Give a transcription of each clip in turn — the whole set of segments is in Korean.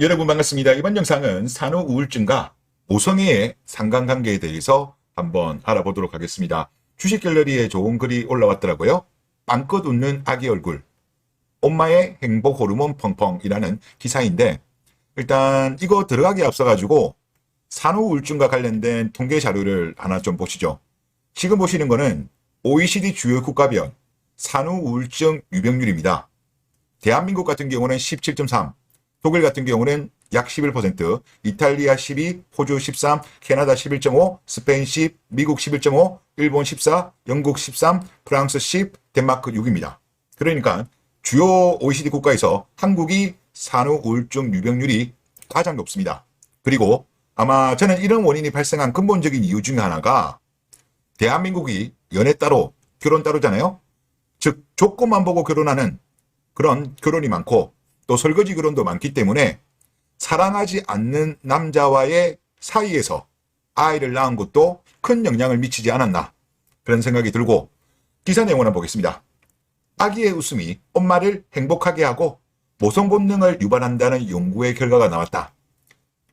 여러분 반갑습니다. 이번 영상은 산후 우울증과 모성애의 상관관계에 대해서 한번 알아보도록 하겠습니다. 주식 갤러리에 좋은 글이 올라왔더라고요. 빵긋 웃는 아기 얼굴, 엄마의 행복 호르몬 펑펑이라는 기사인데 일단 이거 들어가기 앞서가지고 산후 우울증과 관련된 통계 자료를 하나 좀 보시죠. 지금 보시는 거는 OECD 주요 국가별 산후 우울증 유병률입니다. 대한민국 같은 경우는 17.3, 독일 같은 경우는 약 11%, 이탈리아 12, 호주 13, 캐나다 11.5, 스페인 10, 미국 11.5, 일본 14, 영국 13, 프랑스 10, 덴마크 6입니다. 그러니까 주요 OECD 국가에서 한국이 산후 우울증 유병률이 가장 높습니다. 그리고 아마 저는 이런 원인이 발생한 근본적인 이유 중에 하나가 대한민국이 연애 따로 결혼 따로잖아요. 즉 조건만 보고 결혼하는 그런 결혼이 많고 또 설거지 결혼도 많기 때문에 사랑하지 않는 남자와의 사이에서 아이를 낳은 것도 큰 영향을 미치지 않았나 그런 생각이 들고 기사 내용을 한번 보겠습니다. 아기의 웃음이 엄마를 행복하게 하고 모성 본능을 유발한다는 연구의 결과가 나왔다.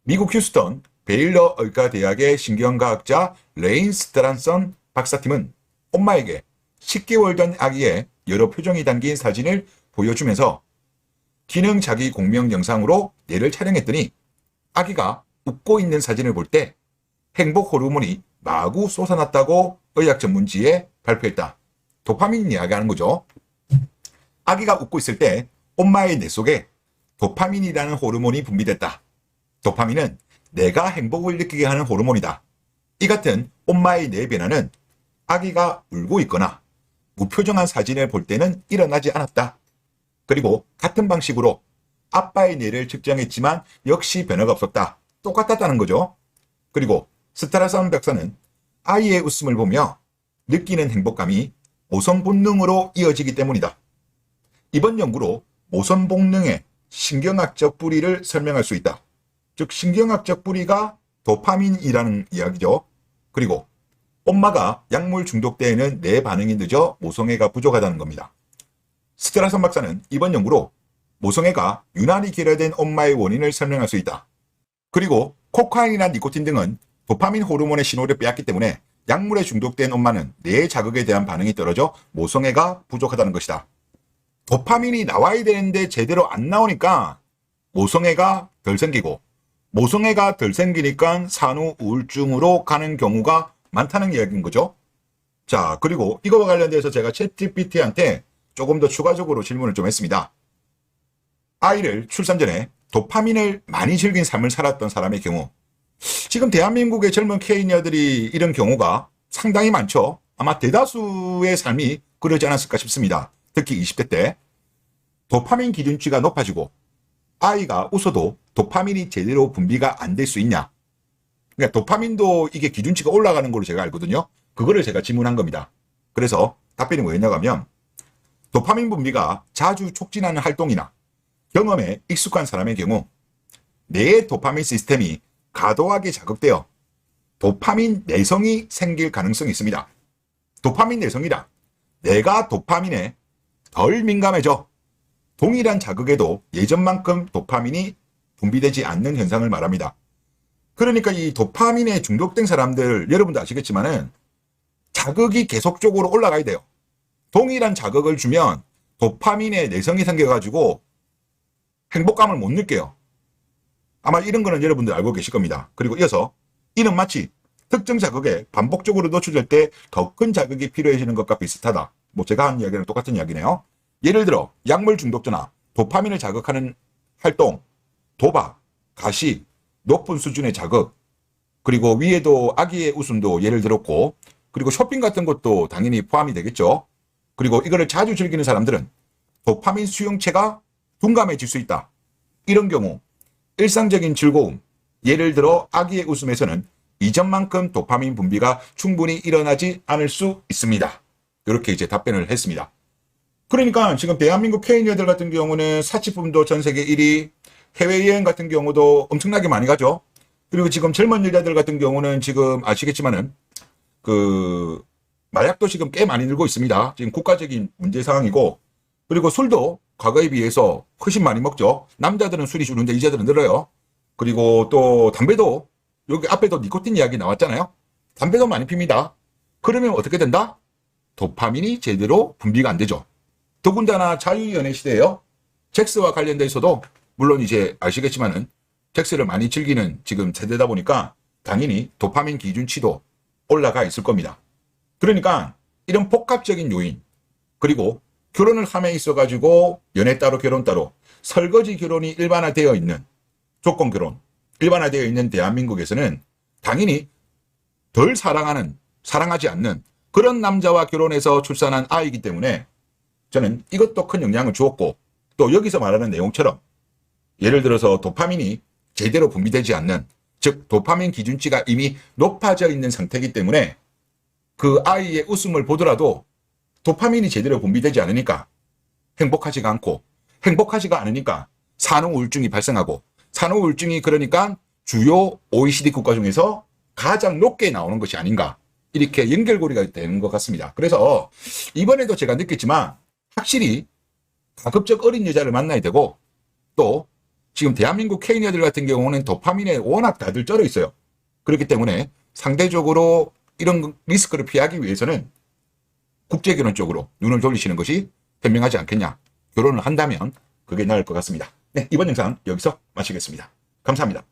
미국 휴스턴 베일러 의과대학의 신경과학자 레인 스트란선 박사팀은 엄마에게 10개월 전 아기의 여러 표정이 담긴 사진을 보여주면서 기능 자기 공명 영상으로 뇌를 촬영했더니 아기가 웃고 있는 사진을 볼 때 행복 호르몬이 마구 솟아났다고 의학 전문지에 발표했다. 도파민 이야기하는 거죠. 아기가 웃고 있을 때 엄마의 뇌 속에 도파민이라는 호르몬이 분비됐다. 도파민은 내가 행복을 느끼게 하는 호르몬이다. 이 같은 엄마의 뇌 변화는 아기가 울고 있거나 무표정한 사진을 볼 때는 일어나지 않았다. 그리고 같은 방식으로 아빠의 뇌를 측정했지만 역시 변화가 없었다. 똑같았다는 거죠. 그리고 스타라선 박사는 아이의 웃음을 보며 느끼는 행복감이 모성 본능으로 이어지기 때문이다. 이번 연구로 모성 본능의 신경학적 뿌리를 설명할 수 있다. 즉 신경학적 뿌리가 도파민이라는 이야기죠. 그리고 엄마가 약물 중독 때에는 내 반응이 늦어 모성애가 부족하다는 겁니다. 스테라선 박사는 이번 연구로 모성애가 유난히 결여된 엄마의 원인을 설명할 수 있다. 그리고 코카인이나 니코틴 등은 도파민 호르몬의 신호를 빼앗기 때문에 약물에 중독된 엄마는 뇌 자극에 대한 반응이 떨어져 모성애가 부족하다는 것이다. 도파민이 나와야 되는데 제대로 안 나오니까 모성애가 덜 생기고 모성애가 덜 생기니까 산후 우울증으로 가는 경우가 많다는 이야기인 거죠. 자, 그리고 이거와 관련돼서 제가 챗GPT한테 조금 더 추가적으로 질문을 좀 했습니다. 아이를 출산 전에 도파민을 많이 즐긴 삶을 살았던 사람의 경우, 지금 대한민국의 젊은 케이니어들이 이런 경우가 상당히 많죠. 아마 대다수의 삶이 그러지 않았을까 싶습니다. 특히 20대 때. 도파민 기준치가 높아지고 아이가 웃어도 도파민이 제대로 분비가 안 될 수 있냐? 그러니까 도파민도 이게 기준치가 올라가는 걸로 제가 알거든요. 그거를 제가 질문한 겁니다. 그래서 답변이 뭐였냐고 하면 도파민 분비가 자주 촉진하는 활동이나 경험에 익숙한 사람의 경우 뇌의 도파민 시스템이 과도하게 자극되어 도파민 내성이 생길 가능성이 있습니다. 도파민 내성이라 내가 도파민에 덜 민감해져 동일한 자극에도 예전만큼 도파민이 분비되지 않는 현상을 말합니다. 그러니까 이 도파민에 중독된 사람들 여러분도 아시겠지만은 자극이 계속적으로 올라가야 돼요. 동일한 자극을 주면 도파민의 내성이 생겨가지고 행복감을 못 느껴요. 아마 이런 거는 여러분들 알고 계실 겁니다. 그리고 이어서 이는 마치 특정 자극에 반복적으로 노출될 때 더 큰 자극이 필요해지는 것과 비슷하다. 뭐 제가 한 이야기랑 똑같은 이야기네요. 예를 들어 약물 중독자나 도파민을 자극하는 활동, 도박, 가시, 높은 수준의 자극, 그리고 위에도 아기의 웃음도 예를 들었고, 그리고 쇼핑 같은 것도 당연히 포함이 되겠죠. 그리고 이거를 자주 즐기는 사람들은 도파민 수용체가 둔감해질 수 있다. 이런 경우 일상적인 즐거움, 예를 들어 아기의 웃음에서는 이전만큼 도파민 분비가 충분히 일어나지 않을 수 있습니다. 이렇게 이제 답변을 했습니다. 그러니까 지금 대한민국 케이니어들 같은 경우는 사치품도 전 세계 1위, 해외여행 같은 경우도 엄청나게 많이 가죠. 그리고 지금 젊은 여자들 같은 경우는 지금 아시겠지만은 그 마약도 지금 꽤 많이 늘고 있습니다. 지금 국가적인 문제 상황이고 그리고 술도 과거에 비해서 훨씬 많이 먹죠. 남자들은 술이 주는데 여자들은 늘어요. 그리고 또 담배도 여기 앞에도 니코틴 이야기 나왔잖아요. 담배도 많이 핍니다. 그러면 어떻게 된다? 도파민이 제대로 분비가 안 되죠. 더군다나 자유연애 시대에요. 섹스와 관련돼서도 물론 이제 아시겠지만은 섹스를 많이 즐기는 지금 세대다 보니까 당연히 도파민 기준치도 올라가 있을 겁니다. 그러니까 이런 복합적인 요인 그리고 결혼을 함에 있어 가지고 연애 따로 결혼 따로 설거지 결혼이 일반화되어 있는 조건 결혼 일반화되어 있는 대한민국에서는 당연히 덜 사랑하는 사랑하지 않는 그런 남자와 결혼해서 출산한 아이기 때문에 저는 이것도 큰 영향을 주었고 또 여기서 말하는 내용처럼 예를 들어서 도파민이 제대로 분비되지 않는 즉 도파민 기준치가 이미 높아져 있는 상태이기 때문에 그 아이의 웃음을 보더라도 도파민이 제대로 분비되지 않으니까 행복하지가 않고 행복하지가 않으니까 산후 우울증이 발생하고 산후 우울증이 그러니까 주요 OECD 국가 중에서 가장 높게 나오는 것이 아닌가 이렇게 연결고리가 되는 것 같습니다. 그래서 이번에도 제가 느꼈지만 확실히 가급적 어린 여자를 만나야 되고 또 지금 대한민국 케이니아들 같은 경우는 도파민에 워낙 다들 쩔어 있어요. 그렇기 때문에 상대적으로 이런 리스크를 피하기 위해서는 국제결혼 쪽으로 눈을 돌리시는 것이 현명하지 않겠냐. 결혼을 한다면 그게 나을 것 같습니다. 네, 이번 영상 여기서 마치겠습니다. 감사합니다.